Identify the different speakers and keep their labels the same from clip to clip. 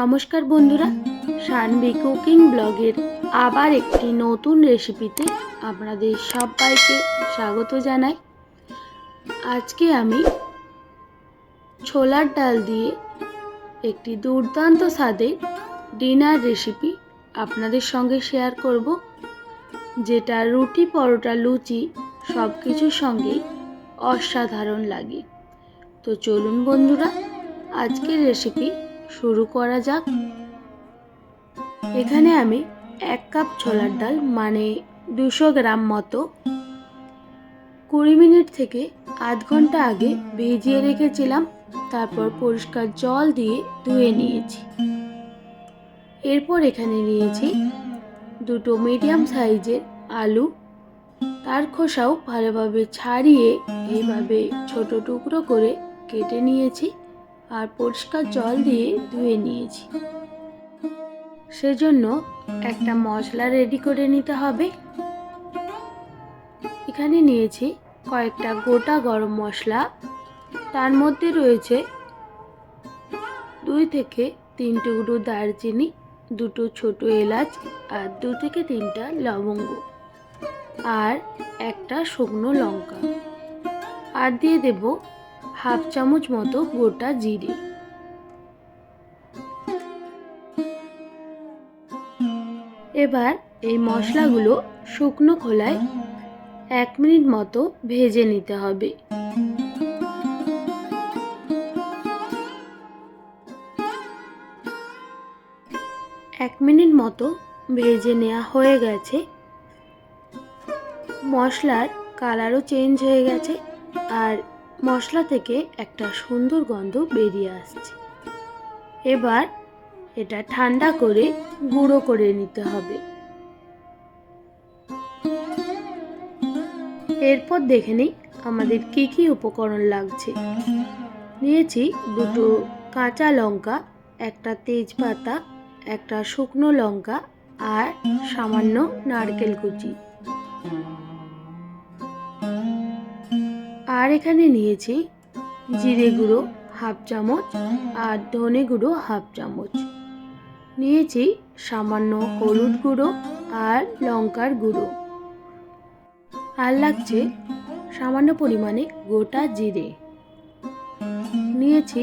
Speaker 1: নমস্কার বন্ধুরা সানবি কুকিং ব্লগের আবার একটি নতুন রেসিপিতে আপনাদের সবাইকে স্বাগত জানাই। আজকে আমি ছোলার ডাল দিয়ে একটি দুর্দান্ত স্বাদের ডিনার রেসিপি আপনাদের সঙ্গে শেয়ার করব, যেটা রুটি, পরোটা, লুচি সব কিছুর সঙ্গেই অসাধারণ লাগে। তো চলুন বন্ধুরা, আজকের রেসিপি শুরু করা যাক। এখানে আমি এক কাপ ছোলার ডাল মানে দুশো গ্রাম মতো। কুড়ি মিনিট থেকে আধ ঘণ্টা আগে ভিজিয়ে রেখেছিলাম, তারপর পরিষ্কার জল দিয়ে ধুয়ে নিয়েছি। এরপর এখানে নিয়েছি দুটো মিডিয়াম সাইজের আলু। তার খোসাও ভালোভাবে ছাড়িয়ে এইভাবে ছোট টুকরো করে কেটে নিয়েছি। আর পরিষ্কার জল দিয়ে ধুয়ে নিয়েছি। সেজন্য একটা মশলা রেডি করে নিতে হবে। এখানে নিয়েছি কয়েকটা গোটা গরম মশলা। তার মধ্যে রয়েছে দুই থেকে তিন টুকরো দারচিনি, দুটো ছোট এলাচ আর দু থেকে তিনটা লবঙ্গ আর একটা শুকনো লঙ্কা। আর দিয়ে দেব হাফ চামচ মতো গোটা জিরে। এবার এই মশলাগুলো শুকনো খোলায় এক মিনিট মতো ভেজে নিতে হবে। এক মিনিট মতো ভেজে নেওয়া হয়ে গেছে। মশলার কালারও চেঞ্জ হয়ে গেছে আর মশলা থেকে একটা সুন্দর গন্ধ বেরিয়ে আসছে। এবার এটা ঠান্ডা করে গুঁড়ো করে নিতে হবে। এরপর দেখে নিই আমাদের কী কী উপকরণ লাগছে। নিয়েছি দুটো কাঁচা লঙ্কা, একটা তেজপাতা, একটা শুকনো লঙ্কা আর সামান্য নারকেল কুচি। আর এখানে নিয়েছি জিরে গুঁড়ো হাফ চামচ আর ধনে গুঁড়ো হাফ চামচ। নিয়েছি সামান্য হলুদ গুঁড়ো আর লঙ্কার গুঁড়ো। আর লাগছে সামান্য পরিমাণে গোটা জিরে। নিয়েছি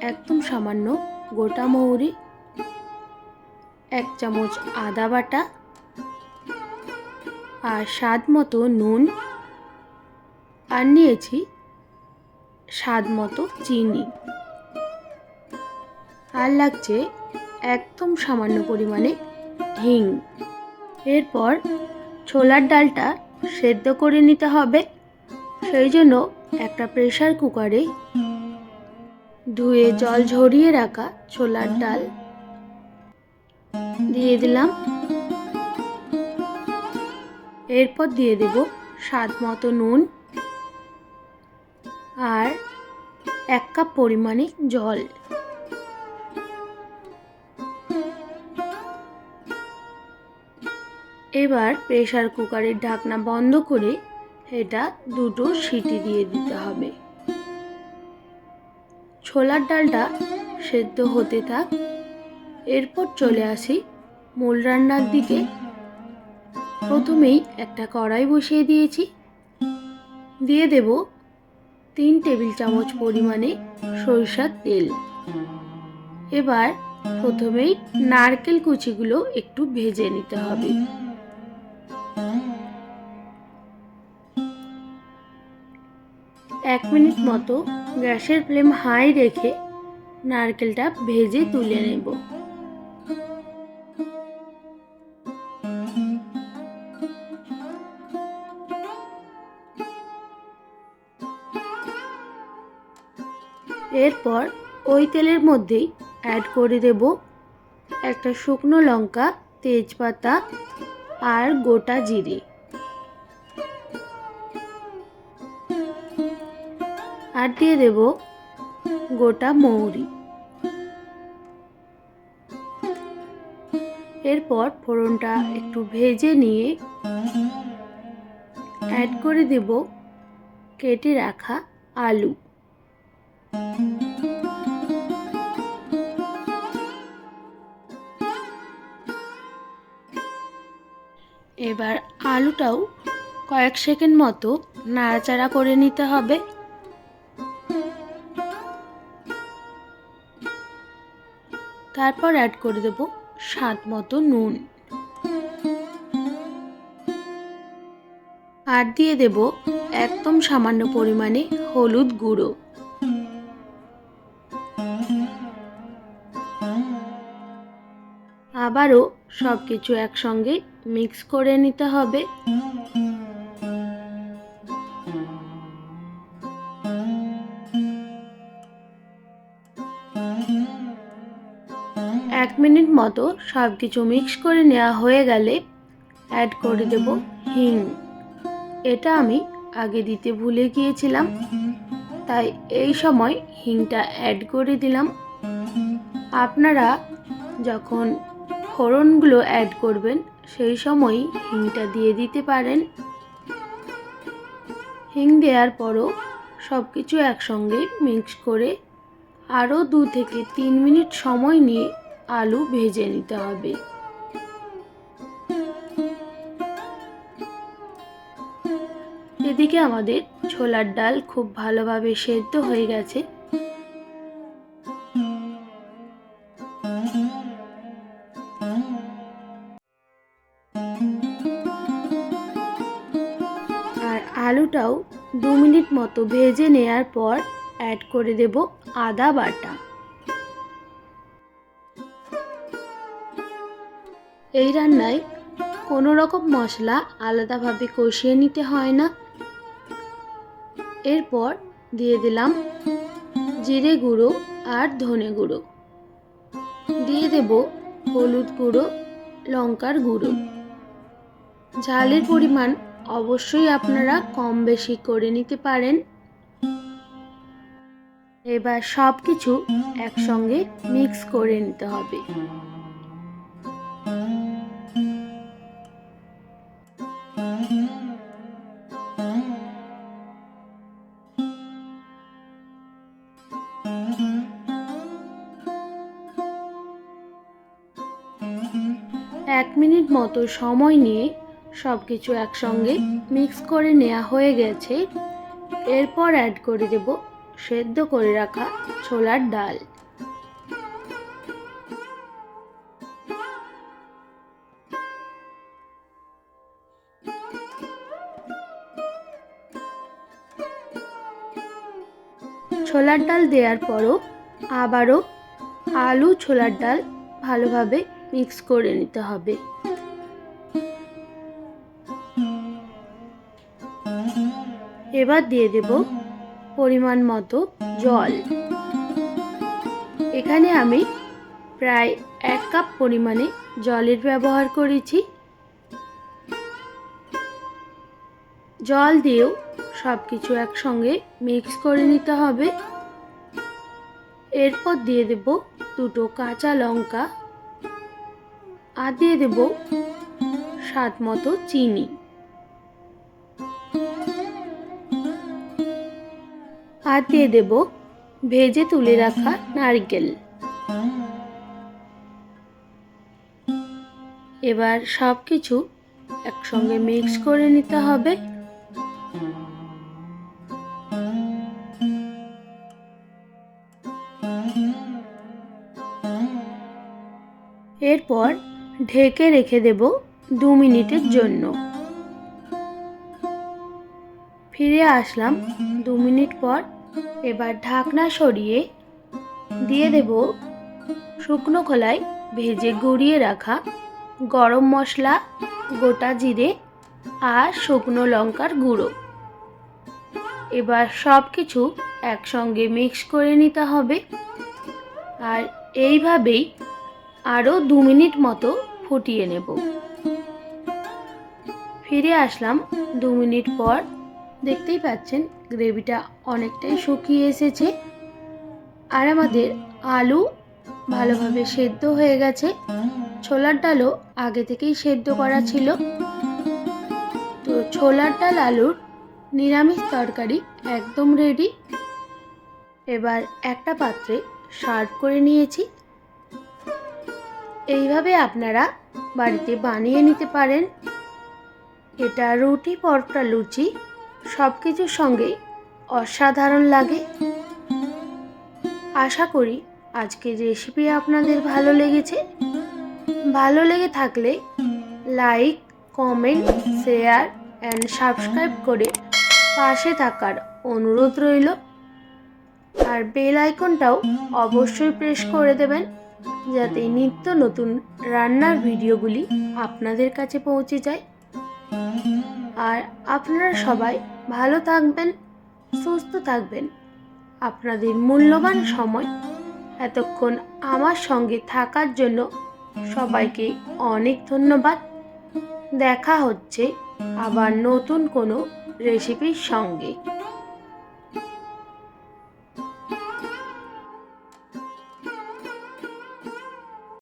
Speaker 1: একদম সামান্য গোটা মৌরি, এক চামচ আদা বাটা আর স্বাদ মতো নুন আর নিয়েছি স্বাদ মতো চিনি। আর লাগছে একদম সামান্য পরিমাণে হিং। এরপর ছোলার ডালটা সেদ্ধ করে নিতে হবে। সেই জন্য একটা প্রেশার কুকারে ধুয়ে জল ঝরিয়ে রাখা ছোলার ডাল দিয়ে দিলাম। এরপর দিয়ে দেব স্বাদ মতো নুন। আর এক কাপ পরিমাণে জল। এবার প্রেশার কুকারের ঢাকনা বন্ধ করে এটা দুটো সিটি দিয়ে দিতে হবে। ছোলার ডালটা সেদ্ধ হতে থাক। এরপর চলে আসি মূল রান্নার দিকে। প্রথমেই একটা কড়াই বসিয়ে দিয়েছি। দিয়ে দেব তিন টেবিল চামচ পরিমাণে সরিষার তেল। এবার প্রথমেই নারকেল কুচিগুলো একটু ভেজে নিতে হবে। এক মিনিট মতো গ্যাসের ফ্লেম হাই রেখে নারকেলটা ভেজে তুলে নেব। এরপর ওই তেলের মধ্যেই অ্যাড করে দেব একটা শুকনো লঙ্কা, তেজপাতা আর গোটা জিরে। আর দিয়ে দেব গোটা মৌরি। এরপর ফোড়নটা একটু ভেজে নিয়ে অ্যাড করে দেব কেটে রাখা আলু। এবার আলুটাও কয়েক সেকেন্ড মতো নাড়াচাড়া করে নিতে হবে। তারপর অ্যাড করে দেব স্বাদ মতো নুন। আর দিয়ে দেব একদম সামান্য পরিমাণে হলুদ গুঁড়ো। আবারও সব কিছু একসঙ্গে মিক্স করে নিতে হবে। এক মিনিট মতো সব কিছু মিক্স করে নেওয়া হয়ে গেলে অ্যাড করে দেব হিং। এটা আমি আগে দিতে ভুলে গিয়েছিলাম, তাই এই সময় হিংটা অ্যাড করে দিলাম। আপনারা যখন ফোড়নগুলো অ্যাড করবেন সেই সময় হিংটা দিয়ে দিতে পারেন। হিং দেওয়ার পরও সব কিছু একসঙ্গে মিক্স করে আরও দু থেকে তিন মিনিট সময় নিয়ে আলু ভেজে নিতে হবে। এদিকে আমাদের ছোলার ডাল খুব ভালোভাবে সেদ্ধ হয়ে গেছে। আলুটাও দু মিনিট মতো ভেজে নেয়ার পর অ্যাড করে দেব আদা বাটা। এই রান্নায় কোনো রকম মশলা আলাদাভাবে কষিয়ে নিতে হয় না। এরপর দিয়ে দিলাম জিরে গুঁড়ো আর ধনে গুঁড়ো। দিয়ে দেব হলুদ গুঁড়ো, লঙ্কার গুঁড়ো। ঝালের পরিমাণ অবশ্যই আপনারা কম বেশি করে নিতে পারেন। এবার সব কিছু একসঙ্গে মিক্স করে নিতে হবে। এক মিনিট মতো সময় নিয়ে সব কিছু একসঙ্গে মিক্স করে নেওয়া হয়ে গেছে। এরপর অ্যাড করে দেব সেদ্ধ করে রাখা ছোলার ডাল। ছোলার ডাল দেওয়ার পরও আবারও আলু ছোলার ডাল ভালোভাবে মিক্স করে নিতে হবে। এবার দিয়ে দেব পরিমাণ মতো জল। এখানে আমি প্রায় এক কাপ পরিমাণে জলের ব্যবহার করেছি। জল দিয়েও সব কিছু একসঙ্গে মিক্স করে নিতে হবে। এরপর দিয়ে দেব দুটো কাঁচা লঙ্কা আর দিয়ে দেব স্বাদ মতো চিনি। আর দিয়ে দেব। ভেজে তুলে রাখা নারকেল। এবার সব কিছু একসঙ্গে মিক্স করে নিতে হবে। এরপর ঢেকে রেখে দেব দু মিনিটের জন্য। ফিরে আসলাম দু মিনিট পর। এবার ঢাকনা সরিয়ে দিয়ে দেব শুকনো খোলায় ভেজে গড়িয়ে রাখা গরম মশলা, গোটা জিরে আর শুকনো লঙ্কার গুঁড়ো। এবার সব কিছু একসঙ্গে মিক্স করে নিতে হবে। আর এইভাবেই আরও দু মিনিট মতো ফুটিয়ে নেব। ফিরে আসলাম দু মিনিট পর। দেখতেই পাচ্ছেন, গ্রেভিটা অনেকটাই শুকিয়ে এসেছে। আর আমাদের আলু ভালোভাবে সেদ্ধ হয়ে গেছে। ছোলার ডালও আগে থেকেই সেদ্ধ করা ছিল। তো ছোলার ডাল, আলুর নিরামিষ তরকারি একদম রেডি এবার একটা পাত্রে সার্ভ করে নিয়েছি। এইভাবে আপনারা বাড়িতে বানিয়ে নিতে পারেন। এটা রুটি পরোটা লুচি। সব কিছুর সঙ্গেই অসাধারণ লাগে। আশা করি আজকের রেসিপি আপনাদের ভালো লেগেছে। ভালো লেগে থাকলে like comment share and subscribe করে পাশে থাকার অনুরোধ রইল। আর বেল আইকনটাও অবশ্যই প্রেস করে দেবেন যাতে নিত্য নতুন রান্নার ভিডিওগুলি আপনাদের কাছে পৌঁছে যায়। আর আপনারা সবাই ভালো থাকবেন, সুস্থ থাকবেন। আপনাদের মূল্যবান সময় এতক্ষণ আমার সঙ্গে থাকার জন্য সবাইকে অনেক ধন্যবাদ। দেখা হচ্ছে আবার নতুন কোনো রেসিপির সঙ্গে।